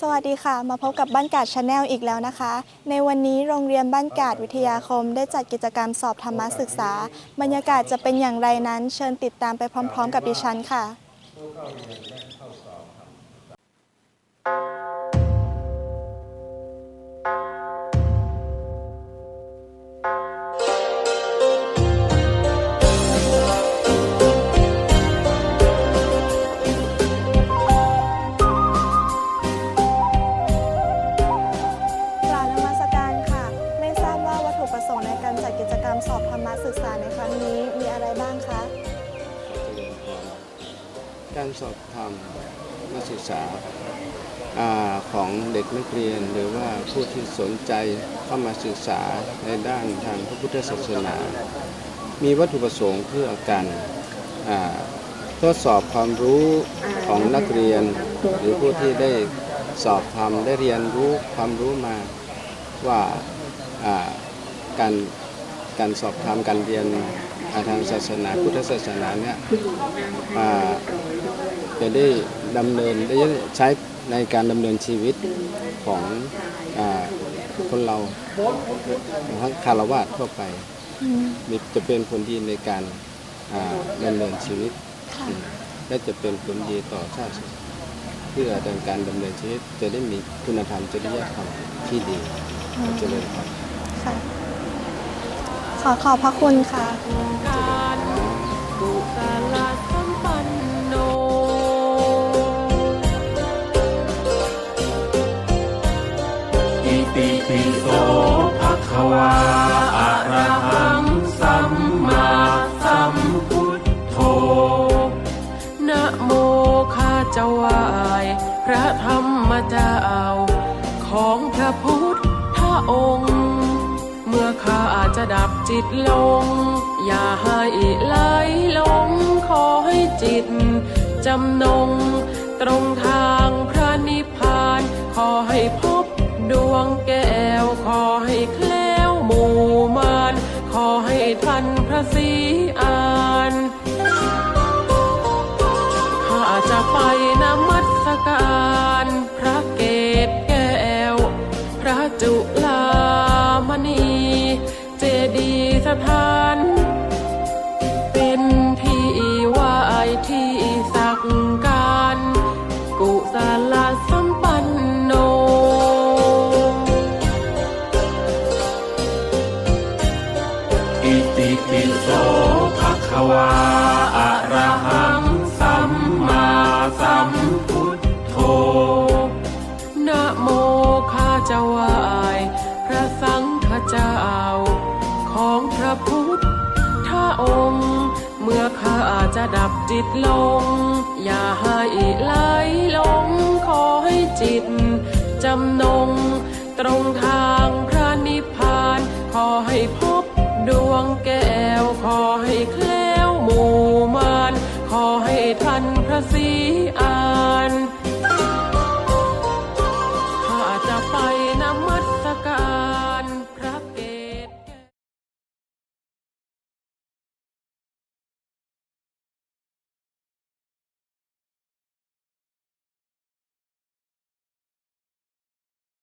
สวัสดีค่ะ มาพบกับบ้านกาดชาแนลอีกแล้วนะคะ ในวันนี้โรงเรียนบ้านกาดวิทยาคม ได้จัดกิจกรรมสอบธรรมศึกษา บรรยากาศจะเป็นอย่างไรนั้น เชิญติดตามไปพร้อม ๆ กับดิฉันค่ะ ษาในครั้งนี้มีอะไรบ้างคะ การสอบธรรมนักศึกษาอาของเด็กนักเรียนหรือว่าผู้ที่สนใจเข้ามาศึกษาในด้านทางพระพุทธศาสนา มีวัตถุประสงค์เพื่อการทดสอบความรู้ของนักเรียน หรือผู้ที่ได้สอบธรรมได้เรียนรู้ความรู้มาว่าการ การสอบธรรมการเรียนอ่าทางศาสนาพุทธศาสนาเนี่ยอ่าจะได้ดำเนินได้ใช้ในการดำเนินชีวิตของอาคนเราทั้งคารวะทั่วไปมีจะเป็นผลดีในการอ่าดำเนินชีวิตค่ะอืมและจะเป็นผลดีต่อชาติเพื่อในการดำเนินชีวิตจะได้มีคุณธรรมจริยธรรมที่ดีเจริญพรค่ะข อขอบพระคุณค่ะกาอิติปิโสภะคะวาอะระหังสัมมาสัมพุทโธนะโมข้าจ้าไหวายพระธรรมเจ้าของพระพุทธองค์ จะดับจิตลง อย่าให้ไหลลงขอให้จิต จำนง ตรงทางพระนิพพาน ขอให้พบดวงแก้ว ขอให้แคล้วหมู่มาน ขอให้ทันพระศรี สถาน เป็นที่ไหวที่สักการ กุศลสัมปันโน อิติปิโสภะคะวา จะดับจิตลง อย่าให้ไหลลงขอให้จิต จำนงตรงทาง